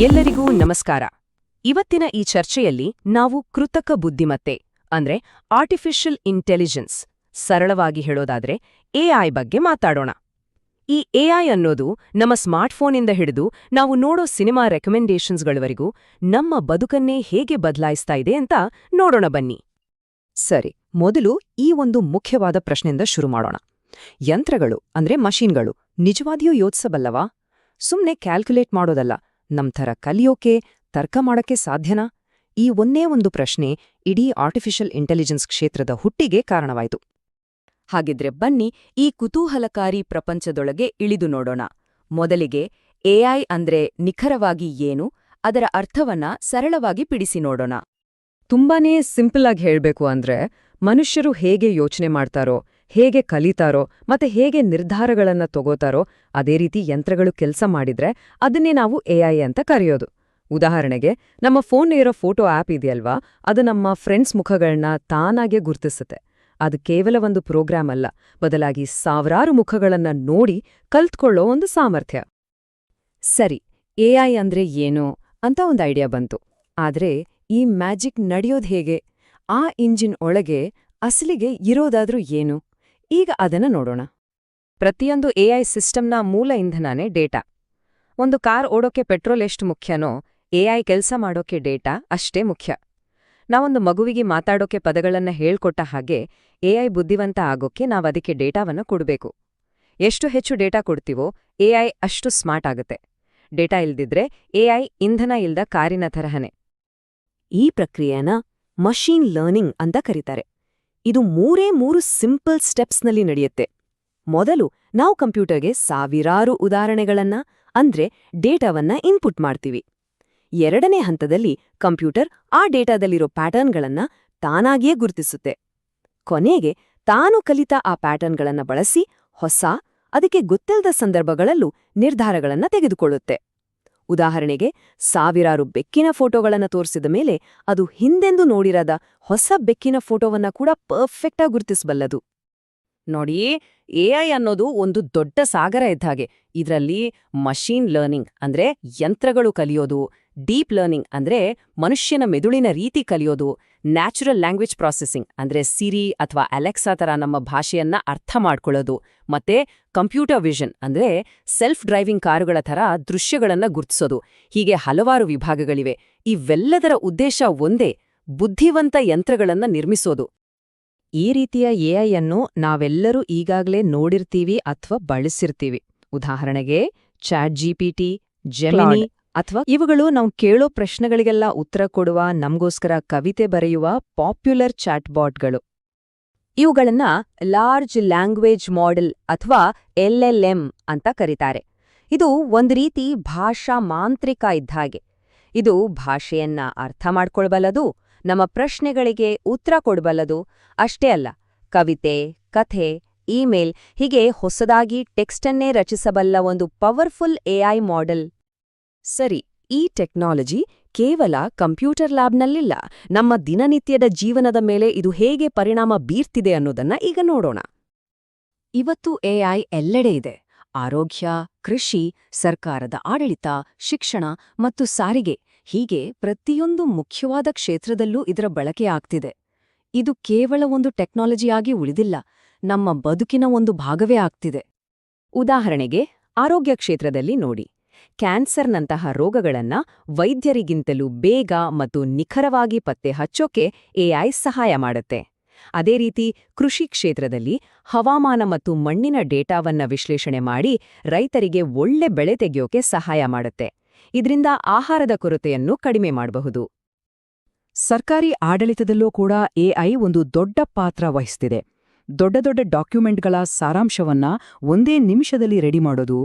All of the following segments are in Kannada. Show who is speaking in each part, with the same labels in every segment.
Speaker 1: ಎಲ್ಲರಿಗೂ ನಮಸ್ಕಾರ. ಇವತ್ತಿನ ಈ ಚರ್ಚೆಯಲ್ಲಿ ನಾವು ಕೃತಕ ಬುದ್ಧಿಮತ್ತೆ, ಅಂದ್ರೆ ಆರ್ಟಿಫಿಷಿಯಲ್ ಇಂಟೆಲಿಜೆನ್ಸ್ ಸರಳವಾಗಿ ಹೇಳೋದಾದ್ರೆ ಎಐ ಬಗ್ಗೆ ಮಾತಾಡೋಣ. ಈ ಎಐ ಅನ್ನೋದು ನಮ್ಮ ಸ್ಮಾರ್ಟ್ಫೋನಿಂದ ಹಿಡಿದು ನಾವು ನೋಡೋ ಸಿನಿಮಾ ರೆಕಮೆಂಡೇಷನ್ಸ್ಗಳವರೆಗೂ ನಮ್ಮ ಬದುಕನ್ನೇ ಹೇಗೆ ಬದಲಾಯಿಸ್ತಾ ಇದೆ ಅಂತ ನೋಡೋಣ ಬನ್ನಿ.
Speaker 2: ಸರಿ, ಮೊದಲು ಈ ಒಂದು ಮುಖ್ಯವಾದ ಪ್ರಶ್ನೆಯಿಂದ ಶುರು ಮಾಡೋಣ. ಯಂತ್ರಗಳು ಅಂದ್ರೆ ಮಷೀನ್ಗಳು ನಿಜವಾದಿಯೂ ಯೋಚಿಸಬಲ್ಲವಾ? ಸುಮ್ನೆ ಕ್ಯಾಲ್ಕುಲೇಟ್ ಮಾಡೋದಲ್ಲ. ನಮ್ ಥರ ಕಲಿಯೋಕೆ, ತರ್ಕ ಮಾಡಕ್ಕೆ ಸಾಧ್ಯನಾ? ಈ ಒಂದೇ ಒಂದು ಪ್ರಶ್ನೆ ಇಡೀ ಆರ್ಟಿಫಿಷಿಯಲ್ ಇಂಟೆಲಿಜೆನ್ಸ್ ಕ್ಷೇತ್ರದ ಹುಟ್ಟಿಗೆ ಕಾರಣವಾಯಿತು.
Speaker 1: ಹಾಗಿದ್ರೆ ಬನ್ನಿ ಈ ಕುತೂಹಲಕಾರಿ ಪ್ರಪಂಚದೊಳಗೆ ಇಳಿದು ನೋಡೋಣ. ಮೊದಲಿಗೆ ಎಐ ಅಂದ್ರೆ ನಿಖರವಾಗಿ ಏನು? ಅದರ ಅರ್ಥವನ್ನ ಸರಳವಾಗಿ ಪಿಡಿಸಿ ನೋಡೋಣ.
Speaker 2: ತುಂಬಾನೇ ಸಿಂಪಲ್ ಆಗಿ ಹೇಳ್ಬೇಕು ಅಂದ್ರೆ ಮನುಷ್ಯರು ಹೇಗೆ ಯೋಚನೆ ಮಾಡ್ತಾರೋ ಹೇಗೆ ಕಲಿತಾರೋ ಮತ್ತೆ ಹೇಗೆ ನಿರ್ಧಾರಗಳನ್ನು ತಗೋತಾರೋ ಅದೇ ರೀತಿ ಯಂತ್ರಗಳು ಕೆಲಸ ಮಾಡಿದ್ರೆ ಅದನ್ನೇ ನಾವು ಎಐ ಅಂತ ಕರೆಯೋದು. ಉದಾಹರಣೆಗೆ, ನಮ್ಮ ಫೋನ್ ಇರೋ ಫೋಟೋ ಆ್ಯಪ್ ಇದೆಯಲ್ವಾ? ಅದು ನಮ್ಮ ಫ್ರೆಂಡ್ಸ್ ಮುಖಗಳನ್ನ ತಾನಾಗೆ ಗುರುತಿಸುತ್ತೆ. ಅದು ಕೇವಲ ಒಂದು ಪ್ರೋಗ್ರಾಮ್ ಅಲ್ಲ, ಬದಲಾಗಿ ಸಾವಿರಾರು ಮುಖಗಳನ್ನ ನೋಡಿ ಕಲ್ತ್ಕೊಳ್ಳೋ ಒಂದು ಸಾಮರ್ಥ್ಯ. ಸರಿ ಎಐ ಅಂದ್ರೆ ಏನು ಅಂತ ಒಂದು ಐಡಿಯಾ ಬಂತು. ಆದ್ರೆ ಈ ಮ್ಯಾಜಿಕ್ ನಡೆಯೋದು ಹೇಗೆ? ಆ ಇಂಜಿನ್ ಒಳಗೆ ಅಸಲಿಗೆ ಇರೋದಾದ್ರೂ ಏನು? ಈಗ ಅದನ್ನ ನೋಡೋಣ. ಪ್ರತಿಯೊಂದು ಎಐ ಸಿಸ್ಟಮ್ನ ಮೂಲ ಇಂಧನನೇ ಡೇಟಾ. ಒಂದು ಕಾರ್ ಓಡೋಕೆ ಪೆಟ್ರೋಲ್ ಎಷ್ಟು ಮುಖ್ಯನೋ ಎಐ ಕೆಲಸ ಮಾಡೋಕೆ ಡೇಟಾ ಅಷ್ಟೇ ಮುಖ್ಯ. ನಾವೊಂದು ಮಗುವಿಗೆ ಮಾತಾಡೋಕೆ ಪದಗಳನ್ನು ಹೇಳ್ಕೊಟ್ಟ ಹಾಗೆ ಎಐ ಬುದ್ಧಿವಂತ ಆಗೋಕೆ ನಾವದಕ್ಕೆ ಡೇಟಾವನ್ನ ಕೊಡ್ಬೇಕು. ಎಷ್ಟು ಹೆಚ್ಚು ಡೇಟಾ ಕೊಡ್ತೀವೋ ಎಐ ಅಷ್ಟು ಸ್ಮಾರ್ಟ್ ಆಗುತ್ತೆ. ಡೇಟಾ ಇಲ್ದಿದ್ರೆ ಎಐ ಇಂಧನ ಇಲ್ದ ಕಾರಿನ ತರಹನೆ. ಈ ಪ್ರಕ್ರಿಯೆನ ಮಷೀನ್ ಲರ್ನಿಂಗ್ ಅಂತ ಕರೀತಾರೆ. ಇದು ಮೂರೇ ಮೂರು ಸಿಂಪಲ್ ಸ್ಟೆಪ್ಸ್ನಲ್ಲಿ ನಡೆಯುತ್ತೆ. ಮೊದಲು ನಾವು ಕಂಪ್ಯೂಟರ್ಗೆ ಸಾವಿರಾರು ಉದಾಹರಣೆಗಳನ್ನ, ಅಂದ್ರೆ ಡೇಟಾವನ್ನ ಇನ್ಪುಟ್ ಮಾಡ್ತೀವಿ. ಎರಡನೇ ಹಂತದಲ್ಲಿ ಕಂಪ್ಯೂಟರ್ ಆ ಡೇಟಾದಲ್ಲಿರೋ ಪ್ಯಾಟರ್ನ್ಗಳನ್ನ ತಾನಾಗಿಯೇ ಗುರುತಿಸುತ್ತೆ. ಕೊನೆಗೆ ತಾನು ಕಲಿತ ಆ ಪ್ಯಾಟರ್ನ್ಗಳನ್ನ ಬಳಸಿ ಹೊಸ, ಅದಕ್ಕೆ ಗೊತ್ತಿಲ್ಲದ ಸಂದರ್ಭಗಳಲ್ಲೂ ನಿರ್ಧಾರಗಳನ್ನ ತೆಗೆದುಕೊಳ್ಳುತ್ತೆ. ಉದಾಹರಣೆಗೆ, ಸಾವಿರಾರು ಬೆಕ್ಕಿನ ಫೋಟೋಗಳನ್ನು ತೋರಿಸಿದ ಮೇಲೆ ಅದು ಹಿಂದೆಂದು ನೋಡಿರದ ಹೊಸ ಬೆಕ್ಕಿನ ಫೋಟೋವನ್ನ ಕೂಡ ಪರ್ಫೆಕ್ಟಾಗಿ ಗುರುತಿಸಬಲ್ಲದು. ನೋಡಿ ಎಐ ಅನ್ನೋದು ಒಂದು ದೊಡ್ಡ ಸಾಗರ ಇದ್ದಾಗೆ ಇದರಲ್ಲಿ ಮಷೀನ್ ಲರ್ನಿಂಗ್ ಅಂದ್ರೆ ಯಂತ್ರಗಳು ಕಲಿಯೋದು ಡೀಪ್ ಲರ್ನಿಂಗ್ ಅಂದ್ರೆ ಮನುಷ್ಯನ ಮೆದುಳಿನ ರೀತಿ ಕಲಿಯೋದು, ನ್ಯಾಚುರಲ್ ಲ್ಯಾಂಗ್ವೇಜ್ ಪ್ರಾಸೆಸಿಂಗ್ ಅಂದ್ರೆ ಸಿರಿ ಅಥವಾ ಅಲೆಕ್ಸಾ ತರ ನಮ್ಮ ಭಾಷೆಯನ್ನ ಅರ್ಥ ಮಾಡ್ಕೊಳ್ಳೋದು ಮತ್ತೆ ಕಂಪ್ಯೂಟರ್ ವಿಷನ್ ಅಂದ್ರೆ ಸೆಲ್ಫ್ ಡ್ರೈವಿಂಗ್ ಕಾರುಗಳ ಥರ ದೃಶ್ಯಗಳನ್ನ ಗುರುತಿಸೋದು. ಹೀಗೆ ಹಲವಾರು ವಿಭಾಗಗಳಿವೆ. ಇವೆಲ್ಲದರ ಉದ್ದೇಶ ಒಂದೇ, ಬುದ್ಧಿವಂತ ಯಂತ್ರಗಳನ್ನ ನಿರ್ಮಿಸೋದು. ಈ ರೀತಿಯ ಎಐ ಅನ್ನು ನಾವೆಲ್ಲರೂ ಈಗಾಗಲೇ ನೋಡಿರ್ತೀವಿ ಅಥವಾ ಬಳಸಿರ್ತೀವಿ. ಉದಾಹರಣೆಗೆ ಚಾಟ್ ಜಿಪಿಟಿ ಜೆಮಿನಿ ಅಥವಾ ಇವುಗಳು ನಾವು ಕೇಳೋ ಪ್ರಶ್ನೆಗಳಿಗೆಲ್ಲ ಉತ್ತರ ಕೊಡುವ, ನಮಗೋಸ್ಕರ ಕವಿತೆ ಬರೆಯುವ ಪಾಪ್ಯುಲರ್ ಚಾಟ್ಬಾಟ್ಗಳು ಇವುಗಳನ್ನ ಲಾರ್ಜ್ ಲ್ಯಾಂಗ್ವೇಜ್ ಮಾಡೆಲ್ ಅಥವಾ ಎಲ್ಎಲ್ಎಂ ಅಂತ ಕರೀತಾರೆ. ಇದು ಒಂದು ರೀತಿ ಭಾಷಾ ಮಾಂತ್ರಿಕ ಇದ್ದಾಗೆ ಇದು ಭಾಷೆಯನ್ನ ಅರ್ಥ ಮಾಡ್ಕೊಳ್ಬಲ್ಲದು, ನಮ್ಮ ಪ್ರಶ್ನೆಗಳಿಗೆ ಉತ್ತರ ಕೊಡಬಲ್ಲದು, ಅಷ್ಟೇ ಅಲ್ಲ, ಕವಿತೆ, ಕಥೆ, ಇಮೇಲ್ ಹೀಗೆ ಹೊಸದಾಗಿ ಟೆಕ್ಸ್ಟನ್ನೇ ರಚಿಸಬಲ್ಲ ಒಂದು ಪವರ್ಫುಲ್ ಎಐ ಮಾಡೆಲ್ ಸರಿ, ಈ ಟೆಕ್ನಾಲಜಿ ಕೇವಲ ಕಂಪ್ಯೂಟರ್ ಲ್ಯಾಬ್ನಲ್ಲಿಲ್ಲ, ನಮ್ಮ ದಿನನಿತ್ಯದ ಜೀವನದ ಮೇಲೆ ಇದು ಹೇಗೆ ಪರಿಣಾಮ ಬೀರ್ತಿದೆ ಅನ್ನೋದನ್ನ ಈಗ ನೋಡೋಣ. ಇವತ್ತು ಎಐ ಎಲ್ಲೆಡೆ ಇದೆ. ಆರೋಗ್ಯ, ಕೃಷಿ, ಸರ್ಕಾರದ ಆಡಳಿತ, ಶಿಕ್ಷಣ ಮತ್ತು ಸಾರಿಗೆ ಹೀಗೆ ಪ್ರತಿಯೊಂದು ಮುಖ್ಯವಾದ ಕ್ಷೇತ್ರದಲ್ಲೂ ಇದರ ಬಳಕೆ ಆಗ್ತಿದೆ. ಇದು ಕೇವಲ ಒಂದು ಟೆಕ್ನಾಲಜಿಯಾಗಿ ಉಳಿದಿಲ್ಲ, ನಮ್ಮ ಬದುಕಿನ ಒಂದು ಭಾಗವೇ ಆಗ್ತಿದೆ. ಉದಾಹರಣೆಗೆ, ಆರೋಗ್ಯ ಕ್ಷೇತ್ರದಲ್ಲಿ ನೋಡಿ. ಕ್ಯಾನ್ಸರ್ನಂತಹ ರೋಗಗಳನ್ನ ವೈದ್ಯರಿಗಿಂತಲೂ ಬೇಗ ಮತ್ತು ನಿಖರವಾಗಿ ಪತ್ತೆ ಹಚ್ಚೋಕೆ ಎಐ ಸಹಾಯ ಮಾಡುತ್ತೆ. ಅದೇ ರೀತಿ ಕೃಷಿ ಕ್ಷೇತ್ರದಲ್ಲಿ ಹವಾಮಾನ ಮತ್ತು ಮಣ್ಣಿನ ಡೇಟಾವನ್ನ ವಿಶ್ಲೇಷಣೆ ಮಾಡಿ ರೈತರಿಗೆ ಒಳ್ಳೆ ಬೆಳೆ ತೆಗೆಯೋಕೆ ಸಹಾಯ ಮಾಡುತ್ತೆ. ಇದರಿಂದ ಆಹಾರದ ಕೊರತೆಯನ್ನು ಕಡಿಮೆ ಮಾಡಬಹುದು.
Speaker 3: ಸರ್ಕಾರಿ ಆಡಳಿತದಲ್ಲೂ ಕೂಡ ಎಐ ಒಂದು ದೊಡ್ಡ ಪಾತ್ರ ವಹಿಸ್ತಿದೆ. ದೊಡ್ಡ ದೊಡ್ಡ ಡಾಕ್ಯುಮೆಂಟ್ಗಳ ಸಾರಾಂಶವನ್ನ ಒಂದೇ ನಿಮಿಷದಲ್ಲಿ ರೆಡಿ ಮಾಡೋದು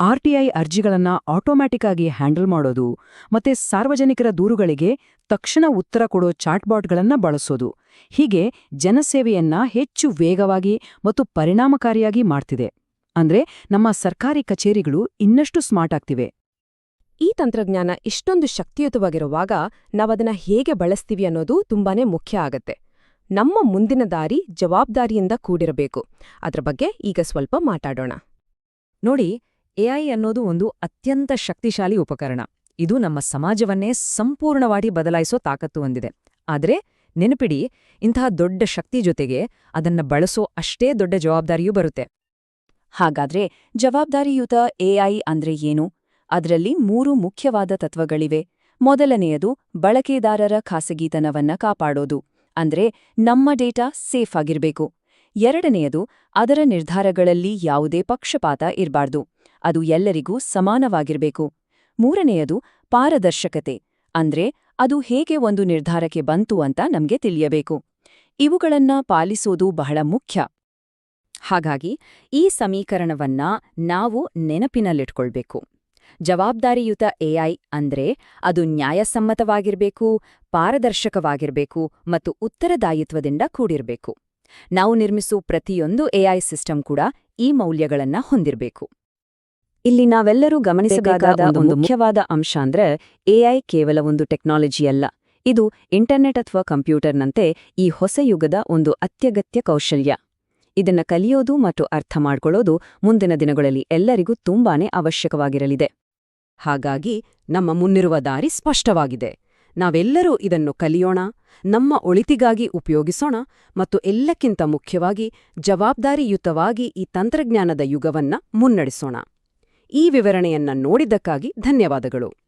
Speaker 3: ಆರ್ಟಿಐ ಅರ್ಜಿಗಳನ್ನ ಆಟೋಮ್ಯಾಟಿಕ್ ಆಗಿ ಹ್ಯಾಂಡಲ್ ಮಾಡೋದು, ಮತ್ತೆ ಸಾರ್ವಜನಿಕರ ದೂರುಗಳಿಗೆ ತಕ್ಷಣ ಉತ್ತರ ಕೊಡೋ ಚಾಟ್ಬಾಟ್ಗಳನ್ನ ಬಳಸೋದು. ಹೀಗೆ ಜನಸೇವೆಯನ್ನ ಹೆಚ್ಚು ವೇಗವಾಗಿ ಮತ್ತು ಪರಿಣಾಮಕಾರಿಯಾಗಿ ಮಾಡ್ತಿದೆ. ಅಂದ್ರೆ ನಮ್ಮ ಸರ್ಕಾರಿ ಕಚೇರಿಗಳು ಇನ್ನಷ್ಟು ಸ್ಮಾರ್ಟ್ ಆಗ್ತಿವೆ.
Speaker 4: ಈ ತಂತ್ರಜ್ಞಾನ ಇಷ್ಟೊಂದು ಶಕ್ತಿಯುತವಾಗಿರುವಾಗ ನಾವದನ್ನ ಹೇಗೆ ಬಳಸ್ತೀವಿ ಅನ್ನೋದು ತುಂಬಾನೇ ಮುಖ್ಯ ಆಗತ್ತೆ. ನಮ್ಮ ಮುಂದಿನ ದಾರಿ ಜವಾಬ್ದಾರಿಯಿಂದ ಕೂಡಿರಬೇಕು. ಅದರ ಬಗ್ಗೆ ಈಗ ಸ್ವಲ್ಪ ಮಾತಾಡೋಣ.
Speaker 2: ನೋಡಿ ಎಐ ಅನ್ನೋದು ಒಂದು ಅತ್ಯಂತ ಶಕ್ತಿಶಾಲಿ ಉಪಕರಣ.
Speaker 5: ಇದು ನಮ್ಮ ಸಮಾಜವನ್ನೇ ಸಂಪೂರ್ಣವಾಗಿ ಬದಲಾಯಿಸೋ ತಾಕತ್ತು ಹೊಂದಿದೆ. ಆದರೆ ನೆನಪಿಡಿ, ಇಂತಹ ದೊಡ್ಡ ಶಕ್ತಿ ಜೊತೆಗೆ ಅದನ್ನ ಬಳಸೋ ಅಷ್ಟೇ ದೊಡ್ಡ ಜವಾಬ್ದಾರಿಯೂ ಬರುತ್ತೆ.
Speaker 2: ಹಾಗಾದ್ರೆ ಜವಾಬ್ದಾರಿಯುತ ಎಐ ಅಂದ್ರೆ ಏನು? ಅದರಲ್ಲಿ ಮೂರು ಮುಖ್ಯವಾದ ತತ್ವಗಳಿವೆ. ಮೊದಲನೆಯದು ಬಳಕೆದಾರರ ಖಾಸಗಿತನವನ್ನ ಕಾಪಾಡೋದು. ಅಂದ್ರೆ ನಮ್ಮ ಡೇಟಾ ಸೇಫ್ ಆಗಿರಬೇಕು. ಎರಡನೆಯದು, ಅದರ ನಿರ್ಧಾರಗಳಲ್ಲಿ ಯಾವುದೇ ಪಕ್ಷಪಾತ ಇರಬಾರ್ದು. ಅದು ಎಲ್ಲರಿಗೂ ಸಮಾನವಾಗಿರಬೇಕು. ಮೂರನೆಯದು, ಪಾರದರ್ಶಕತೆ. ಅಂದ್ರೆ, ಅದು ಹೇಗೆ ಒಂದು ನಿರ್ಧಾರಕ್ಕೆ ಬಂತು ಅಂತ ನಮಗೆ ತಿಳಿಯಬೇಕು. ಇವುಗಳನ್ನ ಪಾಲಿಸೋದು ಬಹಳ ಮುಖ್ಯ.
Speaker 6: ಹಾಗಾಗಿ, ಈ ಸಮೀಕರಣವನ್ನ ನಾವು ನೆನಪಿನಲ್ಲಿಟ್ಕೊಳ್ಬೇಕು. ಜವಾಬ್ದಾರಿಯುತ ಎಐ ಅಂದ್ರೆ ಅದು ನ್ಯಾಯಸಮ್ಮತವಾಗಿರಬೇಕು ಪಾರದರ್ಶಕವಾಗಿರಬೇಕು ಮತ್ತು ಉತ್ತರದಾಯಿತ್ವದಿಂದ ಕೂಡಿರಬೇಕು. ನಾವು ನಿರ್ಮಿಸುವ ಪ್ರತಿಯೊಂದು ಎಐ ಸಿಸ್ಟಮ್ ಕೂಡ ಈ ಮೌಲ್ಯಗಳನ್ನ ಹೊಂದಿರಬೇಕು.
Speaker 2: ಇಲ್ಲಿ ನಾವೆಲ್ಲರೂ ಗಮನಿಸಬೇಕಾದ ಒಂದು ಮುಖ್ಯವಾದ ಅಂಶ ಅಂದ್ರೆ ಎಐ ಕೇವಲ ಒಂದು ಟೆಕ್ನಾಲಜಿ ಅಲ್ಲ. ಇದು ಇಂಟರ್ನೆಟ್ ಅಥವಾ ಕಂಪ್ಯೂಟರ್ನಂತೆ ಈ ಹೊಸ ಯುಗದ ಒಂದು ಅತ್ಯಗತ್ಯ ಕೌಶಲ್ಯ. ಇದನ್ನ ಕಲಿಯೋದು ಮತ್ತು ಅರ್ಥ ಮಾಡ್ಕೊಳ್ಳೋದು ಮುಂದಿನ ದಿನಗಳಲ್ಲಿ ಎಲ್ಲರಿಗೂ ತುಂಬಾನೇ ಅವಶ್ಯಕವಾಗಿರಲಿದೆ.
Speaker 7: ಹಾಗಾಗಿ ನಮ್ಮ ಮುನ್ನಿರುವ ದಾರಿ ಸ್ಪಷ್ಟವಾಗಿದೆ. ನಾವೆಲ್ಲರೂ ಇದನ್ನು ಕಲಿಯೋಣ, ನಮ್ಮ ಒಳಿತಿಗಾಗಿ ಉಪಯೋಗಿಸೋಣ ಮತ್ತು ಎಲ್ಲಕ್ಕಿಂತ ಮುಖ್ಯವಾಗಿ ಜವಾಬ್ದಾರಿಯುತವಾಗಿ ಈ ತಂತ್ರಜ್ಞಾನದ ಯುಗವನ್ನ ಮುನ್ನಡೆಸೋಣ. ಈ ವಿವರಣೆಯನ್ನ ನೋಡಿದ್ದಕ್ಕಾಗಿ ಧನ್ಯವಾದಗಳು.